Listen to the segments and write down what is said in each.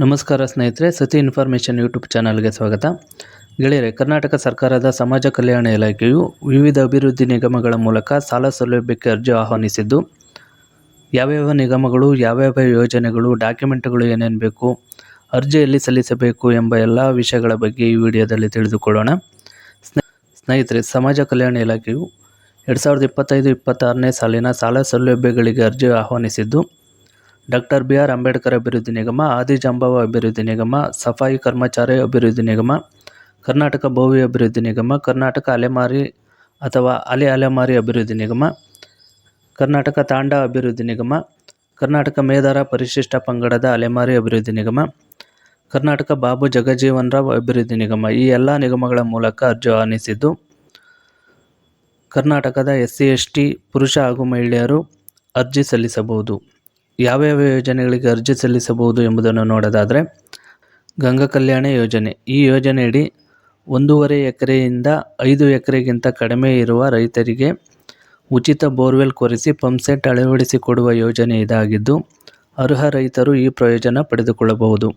ನಮಸ್ಕಾರ ಸ್ನೇಹಿತರೆ, ಸತಿ ಇನ್ಫಾರ್ಮೇಷನ್ ಯೂಟ್ಯೂಬ್ ಚಾನಲ್ಗೆ ಸ್ವಾಗತ. ಗೆಳೆಯರೆ, ಕರ್ನಾಟಕ ಸರ್ಕಾರದ ಸಮಾಜ ಕಲ್ಯಾಣ ಇಲಾಖೆಯು ವಿವಿಧ ಅಭಿವೃದ್ಧಿ ನಿಗಮಗಳ ಮೂಲಕ ಸಾಲ ಸೌಲಭ್ಯಕ್ಕೆ ಅರ್ಜಿ ಆಹ್ವಾನಿಸಿದ್ದು, ಯಾವ್ಯಾವ ನಿಗಮಗಳು, ಯಾವ್ಯಾವ ಯೋಜನೆಗಳು, ಡಾಕ್ಯುಮೆಂಟ್ಗಳು ಏನೇನು ಬೇಕು ಅರ್ಜಿಯಲ್ಲಿ ಸಲ್ಲಿಸಬೇಕು ಎಂಬ ಎಲ್ಲ ವಿಷಯಗಳ ಬಗ್ಗೆ ಈ ವಿಡಿಯೋದಲ್ಲಿ ತಿಳಿದುಕೊಳ್ಳೋಣ. ಸ್ನೇ- ಸ್ನೇಹಿತರೆ, ಸಮಾಜ ಕಲ್ಯಾಣ ಇಲಾಖೆಯು ಎರಡು ಸಾವಿರದ ಇಪ್ಪತ್ತೈದು, ಇಪ್ಪತ್ತಾರನೇ ಸಾಲಿನ ಸಾಲ ಸೌಲಭ್ಯಗಳಿಗೆ ಅರ್ಜಿ ಆಹ್ವಾನಿಸಿದ್ದು ಡಾಕ್ಟರ್ ಬಿ ಆರ್ ಅಂಬೇಡ್ಕರ್ ಅಭಿವೃದ್ಧಿ ನಿಗಮ ಆದಿಜಾಂಬವ ಅಭಿವೃದ್ಧಿ ನಿಗಮ, ಸಫಾಯಿ ಕರ್ಮಚಾರಿ ಅಭಿವೃದ್ಧಿ ನಿಗಮ, ಕರ್ನಾಟಕ ಭೋವಿ ಅಭಿವೃದ್ಧಿ ನಿಗಮ, ಕರ್ನಾಟಕ ಅಲೆಮಾರಿ ಅಥವಾ ಅಲೆ ಅಲೆಮಾರಿ ಅಭಿವೃದ್ಧಿ ನಿಗಮ, ಕರ್ನಾಟಕ ತಾಂಡ ಅಭಿವೃದ್ಧಿ ನಿಗಮ, ಕರ್ನಾಟಕ ಮೇದಾರ ಪರಿಶಿಷ್ಟ ಪಂಗಡದ ಅಲೆಮಾರಿ ಅಭಿವೃದ್ಧಿ ನಿಗಮ, ಕರ್ನಾಟಕ ಬಾಬು ಜಗಜೀವನ್ ರಾವ್ ಅಭಿವೃದ್ಧಿ ನಿಗಮ ಈ ಎಲ್ಲ ನಿಗಮಗಳ ಮೂಲಕ ಅರ್ಜಿ ಆಹ್ವಾನಿಸಿದ್ದು, ಕರ್ನಾಟಕದ ಎಸ್ ಸಿ ಎಸ್ ಟಿ ಪುರುಷ ಹಾಗೂ ಮಹಿಳೆಯರು ಅರ್ಜಿ ಸಲ್ಲಿಸಬಹುದು. ಯಾವ್ಯಾವ ಯೋಜನೆಗಳಿಗೆ ಅರ್ಜಿ ಸಲ್ಲಿಸಬಹುದು ಎಂಬುದನ್ನು ನೋಡೋದಾದರೆ, ಗಂಗಾ ಕಲ್ಯಾಣ ಯೋಜನೆ. ಈ ಯೋಜನೆಯಡಿ ಒಂದೂವರೆ ಎಕರೆಯಿಂದ ಐದು ಎಕರೆಗಿಂತ ಕಡಿಮೆ ಇರುವ ರೈತರಿಗೆ ಉಚಿತ ಬೋರ್ವೆಲ್ ಕೊರೆಸಿ ಪಂಪ್ಸೆಟ್ ಅಳವಡಿಸಿಕೊಡುವ ಯೋಜನೆ ಇದಾಗಿದ್ದು, ಅರ್ಹ ರೈತರು ಈ ಪ್ರಯೋಜನ ಪಡೆದುಕೊಳ್ಳಬಹುದು.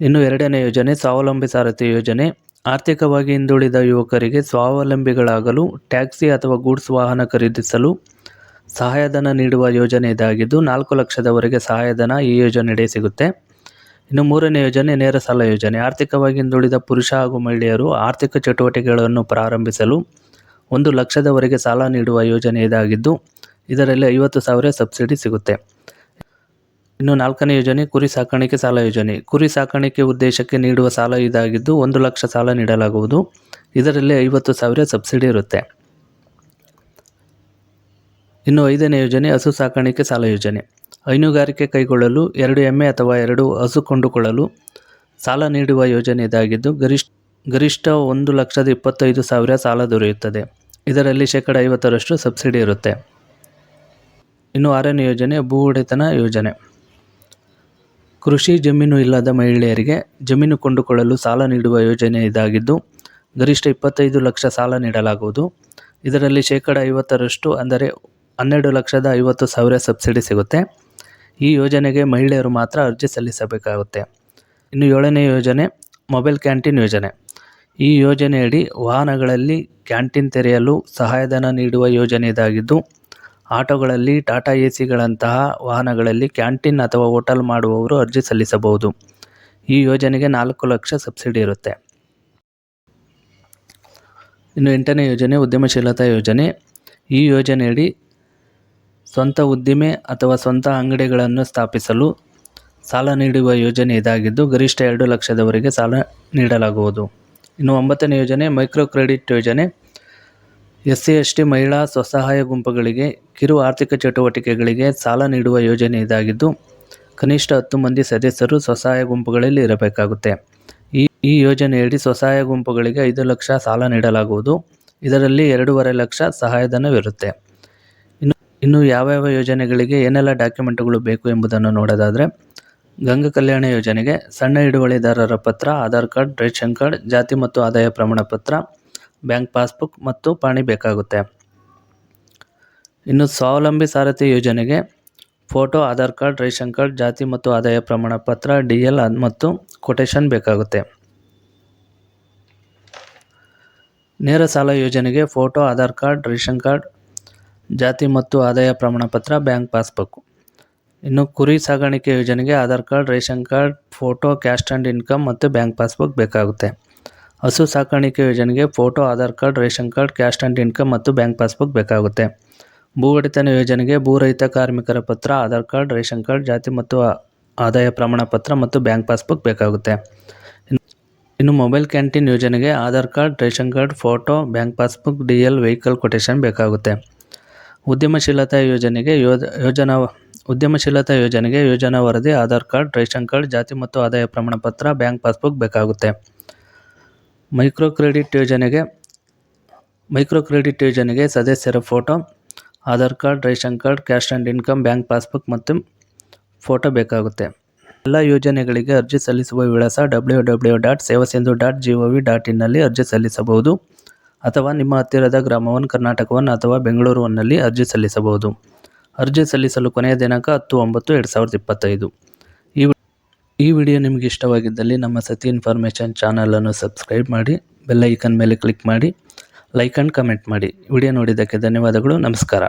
ಇನ್ನು ಎರಡನೇ ಯೋಜನೆ, ಸ್ವಾವಲಂಬಿ ಸಾರಥಿ ಯೋಜನೆ. ಆರ್ಥಿಕವಾಗಿ ಹಿಂದುಳಿದ ಯುವಕರಿಗೆ ಸ್ವಾವಲಂಬಿಗಳಾಗಲು, ಟ್ಯಾಕ್ಸಿ ಅಥವಾ ಗೂಡ್ಸ್ ವಾಹನ ಖರೀದಿಸಲು ಸಹಾಯಧನ ನೀಡುವ ಯೋಜನೆ ಇದಾಗಿದ್ದು ನಾಲ್ಕು ಲಕ್ಷದವರೆಗೆ ಸಹಾಯಧನ ಈ ಯೋಜನೆಯಡಿ ಸಿಗುತ್ತೆ. ಇನ್ನು ಮೂರನೇ ಯೋಜನೆ ನೇರ ಸಾಲ ಯೋಜನೆ. ಆರ್ಥಿಕವಾಗಿ ಹಿಂದುಳಿದ ಪುರುಷ ಹಾಗೂ ಮಹಿಳೆಯರು ಆರ್ಥಿಕ ಚಟುವಟಿಕೆಗಳನ್ನು ಪ್ರಾರಂಭಿಸಲು ಒಂದು ಲಕ್ಷದವರೆಗೆ ಸಾಲ ನೀಡುವ ಯೋಜನೆ ಇದಾಗಿದ್ದು, ಇದರಲ್ಲಿ ಐವತ್ತು ಸಾವಿರ ಸಬ್ಸಿಡಿ ಸಿಗುತ್ತೆ. ಇನ್ನು ನಾಲ್ಕನೇ ಯೋಜನೆ ಕುರಿ ಸಾಕಾಣಿಕೆ ಸಾಲ ಯೋಜನೆ. ಕುರಿ ಸಾಕಾಣಿಕೆ ಉದ್ದೇಶಕ್ಕೆ ನೀಡುವ ಸಾಲ ಇದಾಗಿದ್ದು ಒಂದು ಲಕ್ಷ ಸಾಲ ನೀಡಲಾಗುವುದು. ಇದರಲ್ಲಿ ಐವತ್ತು ಸಾವಿರ ಸಬ್ಸಿಡಿ ಇರುತ್ತೆ. ಇನ್ನು ಐದನೇ ಯೋಜನೆ ಹಸು ಸಾಕಾಣಿಕೆ ಸಾಲ ಯೋಜನೆ. ಹೈನುಗಾರಿಕೆ ಕೈಗೊಳ್ಳಲು ಎರಡು ಎಮ್ಮೆ ಅಥವಾ ಎರಡು ಹಸು ಕೊಂಡುಕೊಳ್ಳಲು ಸಾಲ ನೀಡುವ ಯೋಜನೆ ಇದಾಗಿದ್ದು, ಗರಿಷ್ಠ ಗರಿಷ್ಠ ಒಂದು ಲಕ್ಷದ ಇಪ್ಪತ್ತೈದು ಸಾವಿರ ಸಾಲ ದೊರೆಯುತ್ತದೆ. ಇದರಲ್ಲಿ ಶೇಕಡ ಐವತ್ತರಷ್ಟು ಸಬ್ಸಿಡಿ ಇರುತ್ತೆ. ಇನ್ನು ಆರನೇ ಯೋಜನೆ, ಭೂ ಒಡೆತನ ಯೋಜನೆ. ಕೃಷಿ ಜಮೀನು ಇಲ್ಲದ ಮಹಿಳೆಯರಿಗೆ ಜಮೀನು ಕೊಂಡುಕೊಳ್ಳಲು ಸಾಲ ನೀಡುವ ಯೋಜನೆ ಇದಾಗಿದ್ದು, ಗರಿಷ್ಠ ಇಪ್ಪತ್ತೈದು ಲಕ್ಷ ಸಾಲ ನೀಡಲಾಗುವುದು. ಇದರಲ್ಲಿ ಶೇಕಡ ಐವತ್ತರಷ್ಟು ಅಂದರೆ ಹನ್ನೆರಡು ಲಕ್ಷದ ಐವತ್ತು ಸಾವಿರ ಸಬ್ಸಿಡಿ ಸಿಗುತ್ತೆ. ಈ ಯೋಜನೆಗೆ ಮಹಿಳೆಯರು ಮಾತ್ರ ಅರ್ಜಿ ಸಲ್ಲಿಸಬೇಕಾಗುತ್ತೆ. ಇನ್ನು ಏಳನೇ ಯೋಜನೆ, ಮೊಬೈಲ್ ಕ್ಯಾಂಟೀನ್ ಯೋಜನೆ. ಈ ಯೋಜನೆಯಡಿ ವಾಹನಗಳಲ್ಲಿ ಕ್ಯಾಂಟೀನ್ ತೆರೆಯಲು ಸಹಾಯಧನ ನೀಡುವ ಯೋಜನೆ ಇದಾಗಿದ್ದು, ಆಟೋಗಳಲ್ಲಿ ಟಾಟಾ ಎ ಸಿಗಳಂತಹ ವಾಹನಗಳಲ್ಲಿ ಕ್ಯಾಂಟೀನ್ ಅಥವಾ ಹೋಟೆಲ್ ಮಾಡುವವರು ಅರ್ಜಿ ಸಲ್ಲಿಸಬಹುದು. ಈ ಯೋಜನೆಗೆ ನಾಲ್ಕು ಲಕ್ಷ ಸಬ್ಸಿಡಿ ಇರುತ್ತೆ. ಇನ್ನು ಎಂಟನೇ ಯೋಜನೆ, ಉದ್ಯಮಶೀಲತಾ ಯೋಜನೆ. ಈ ಯೋಜನೆಯಡಿ ಸ್ವಂತ ಉದ್ದಿಮೆ ಅಥವಾ ಸ್ವಂತ ಅಂಗಡಿಗಳನ್ನು ಸ್ಥಾಪಿಸಲು ಸಾಲ ನೀಡುವ ಯೋಜನೆ ಇದಾಗಿದ್ದು, ಗರಿಷ್ಠ ಎರಡು ಲಕ್ಷದವರೆಗೆ ಸಾಲ ನೀಡಲಾಗುವುದು. ಇನ್ನು ಒಂಬತ್ತನೇ ಯೋಜನೆ, ಮೈಕ್ರೋ ಕ್ರೆಡಿಟ್ ಯೋಜನೆ. ಎಸ್ ಸಿ ಎಸ್ ಟಿ ಮಹಿಳಾ ಸ್ವಸಹಾಯ ಗುಂಪುಗಳಿಗೆ, ಕಿರು ಆರ್ಥಿಕ ಚಟುವಟಿಕೆಗಳಿಗೆ ಸಾಲ ನೀಡುವ ಯೋಜನೆ ಇದಾಗಿದ್ದು, ಕನಿಷ್ಠ ಹತ್ತು ಮಂದಿ ಸದಸ್ಯರು ಸ್ವಸಹಾಯ ಗುಂಪುಗಳಲ್ಲಿ ಇರಬೇಕಾಗುತ್ತೆ. ಈ ಈ ಯೋಜನೆಯಡಿ ಸ್ವಸಹಾಯ ಗುಂಪುಗಳಿಗೆ ಐದು ಲಕ್ಷ ಸಾಲ ನೀಡಲಾಗುವುದು. ಇದರಲ್ಲಿ ಎರಡೂವರೆ ಲಕ್ಷ ಸಹಾಯಧನವಿರುತ್ತೆ. ಇನ್ನು ಯಾವ ಯಾವ್ಯಾವ ಯೋಜನೆಗಳಿಗೆ ಏನೆಲ್ಲ ಡಾಕ್ಯುಮೆಂಟ್ಗಳು ಬೇಕು ಎಂಬುದನ್ನು ನೋಡೋದಾದರೆ, ಗಂಗಾ ಕಲ್ಯಾಣ ಯೋಜನೆಗೆ ಸಣ್ಣ ಹಿಡುವಳಿದಾರರ ಪತ್ರ, ಆಧಾರ್ ಕಾರ್ಡ್, ರೇಷನ್ ಕಾರ್ಡ್, ಜಾತಿ ಮತ್ತು ಆದಾಯ ಪ್ರಮಾಣ ಪತ್ರ, ಬ್ಯಾಂಕ್ ಪಾಸ್ಬುಕ್ ಮತ್ತು ಪಾಣಿ ಬೇಕಾಗುತ್ತೆ. ಇನ್ನು ಸ್ವಾವಲಂಬಿ ಸಾರಥಿ ಯೋಜನೆಗೆ photo, Aadhaar card, ration card, ಜಾತಿ ಮತ್ತು ಆದಾಯ ಪ್ರಮಾಣ ಪತ್ರ, ಡಿ ಎಲ್ ಮತ್ತು ಕೊಟೇಶನ್ ಬೇಕಾಗುತ್ತೆ. ನೇರ ಸಾಲ ಯೋಜನೆಗೆ photo, Aadhaar card, ration card ಜಾತಿ ಮತ್ತು ಆದಾಯ ಪ್ರಮಾಣಪತ್ರ, ಬ್ಯಾಂಕ್ ಪಾಸ್ಬುಕ್. ಇನ್ನು ಕುರಿ ಸಾಗಾಣಿಕೆ ಯೋಜನೆಗೆ Aadhaar card, ration card, photo, caste and income ಮತ್ತು ಬ್ಯಾಂಕ್ ಪಾಸ್ಬುಕ್ ಬೇಕಾಗುತ್ತೆ. ಹಸು ಸಾಕಾಣಿಕೆ ಯೋಜನೆಗೆ photo, Aadhaar card, ration card caste and income ಮತ್ತು ಬ್ಯಾಂಕ್ ಪಾಸ್ಬುಕ್ ಬೇಕಾಗುತ್ತೆ. ಭೂ ಒಡೆತನ ಯೋಜನೆಗೆ ಭೂ ರಹಿತ ಕಾರ್ಮಿಕರ ಪತ್ರ, ಆಧಾರ್ ಕಾರ್ಡ್, ರೇಷನ್ ಕಾರ್ಡ್, ಜಾತಿ ಮತ್ತು ಆದಾಯ ಪ್ರಮಾಣ ಪತ್ರ ಮತ್ತು ಬ್ಯಾಂಕ್ ಪಾಸ್ಬುಕ್ ಬೇಕಾಗುತ್ತೆ. ಇನ್ನು ಮೊಬೈಲ್ ಕ್ಯಾಂಟೀನ್ ಯೋಜನೆಗೆ Aadhaar card, ration card, photo, bank passbook, D L, vehicle quotation ಬೇಕಾಗುತ್ತೆ. ಉದ್ಯಮಶೀಲತಾ ಯೋಜನೆಗೆ ಯೋಜ, ಯೋಜನಾ, ಉದ್ಯಮಶೀಲತಾ ಯೋಜನೆಗೆ ಯೋಜನಾ ವರದಿ, ಆಧಾರ್ ಕಾರ್ಡ್, ರೇಷನ್ ಕಾರ್ಡ್, ಜಾತಿ ಮತ್ತು ಆದಾಯ ಪ್ರಮಾಣ ಪತ್ರ ಬ್ಯಾಂಕ್ ಪಾಸ್ಬುಕ್ ಬೇಕಾಗುತ್ತೆ. ಮೈಕ್ರೋ ಕ್ರೆಡಿಟ್ ಯೋಜನೆಗೆ ಮೈಕ್ರೋ ಕ್ರೆಡಿಟ್ ಯೋಜನೆಗೆ ಸದಸ್ಯರ photo, Aadhaar card, ration card, caste and income, bank passbook ಮತ್ತು ಫೋಟೋ ಬೇಕಾಗುತ್ತೆ. ಎಲ್ಲ ಯೋಜನೆಗಳಿಗೆ ಅರ್ಜಿ ಸಲ್ಲಿಸುವ ವಿಳಾಸ W W dot Sevasindhu dot G O V dot ಇನ್ನಲ್ಲಿ ಅರ್ಜಿ ಸಲ್ಲಿಸಬಹುದು. ಅಥವಾ ನಿಮ್ಮ ಹತ್ತಿರದ ಗ್ರಾಮ ಒನ್ ಕರ್ನಾಟಕ ಒನ್ ಅಥವಾ ಬೆಂಗಳೂರು ಒನ್ನಲ್ಲಿ ಅರ್ಜಿ ಸಲ್ಲಿಸಬಹುದು. ಅರ್ಜಿ ಸಲ್ಲಿಸಲು ಕೊನೆಯ ದಿನಾಂಕ ಹತ್ತು ಒಂಬತ್ತು ಎರಡು ಸಾವಿರದ ಇಪ್ಪತ್ತೈದು. ಈ ಈ ವಿಡಿಯೋ ನಿಮಗೆ ಇಷ್ಟವಾಗಿದ್ದಲ್ಲಿ ನಮ್ಮ ಸತಿ ಇನ್ಫಾರ್ಮೇಷನ್ ಚಾನಲನ್ನು ಸಬ್ಸ್ಕ್ರೈಬ್ ಮಾಡಿ ಬೆಲ್ಲೈಕನ್ ಮೇಲೆ ಕ್ಲಿಕ್ ಮಾಡಿ, ಲೈಕ್ ಆ್ಯಂಡ್ ಕಮೆಂಟ್ ಮಾಡಿ. ವಿಡಿಯೋ ನೋಡಿದ್ದಕ್ಕೆ ಧನ್ಯವಾದಗಳು, ನಮಸ್ಕಾರ.